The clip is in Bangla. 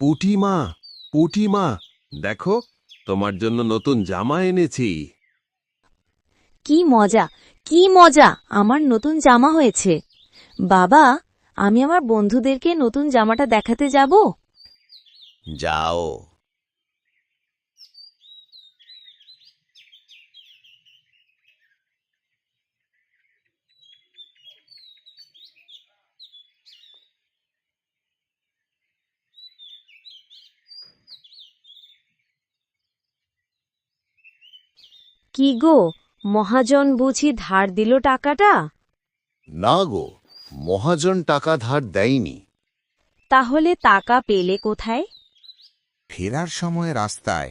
পুটিমা পুটিমা দেখো তোমার জন্য নতুন জামা এনেছি। কি মজা কি মজা আমার নতুন জামা হয়েছে। বাবা আমি আমার বন্ধুদেরকে নতুন জামাটা দেখাতে যাব? যাও। কি গো? মহাজন বুঝি ধার দিল টাকাটা? না গো মহাজন টাকা ধার দেয়নি। তাহলে টাকা পেলে কোথায়? ফেরার সময় রাস্তায়